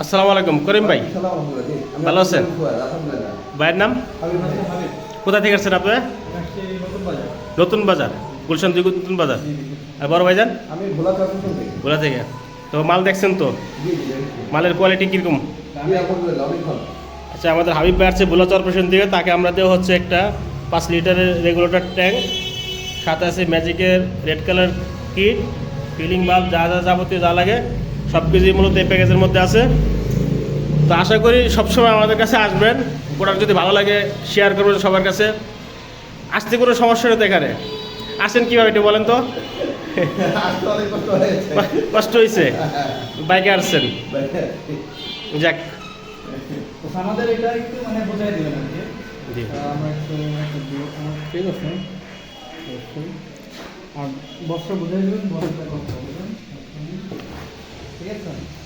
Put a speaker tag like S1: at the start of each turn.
S1: আসসালামু আলাইকুম। করিম ভাই, ভালো আছেন? ভাইয়ের নাম? কোথা থেকে আসছেন আপনি? নতুন বাজার, গুলশান দুই নতুন বাজার। আর বড় ভাইজান?
S2: ভোলা থেকে।
S1: তো মাল দেখছেন তো। মালের কোয়ালিটি কীরকম। আচ্ছা আমাদের হাবিব ভাই আসছে ভোলা চরপেশন থেকে। তাকে আমরা দেওয়া হচ্ছে একটা পাঁচ লিটারের রেগুলেটর ট্যাঙ্ক সাথে আছে ম্যাজিকের red colour kit filling bulb যা যা যাবতীয় যা লাগে। সব কিছুই মূলত এই প্যাকেজের মধ্যে আছে। তো আশা করি সবসময় আমাদের কাছে আসবেন। প্রোডাক্ট যদি ভালো লাগে শেয়ার করবেন সবার কাছে। আসতে কোনো সমস্যা নেই এখানে। আসেন কীভাবে একটু বলেন তো।
S2: কষ্ট হয়েছে।
S1: বাইকে আসছেন। যাক।
S3: আমাদের এটা একটু মানে বোঝাই আর কি। আমরা একটু ঠিক আছে? আর বস্ত্র বোঝাই দিবেন বস্ত্রটা করতে হবে ঠিক আছে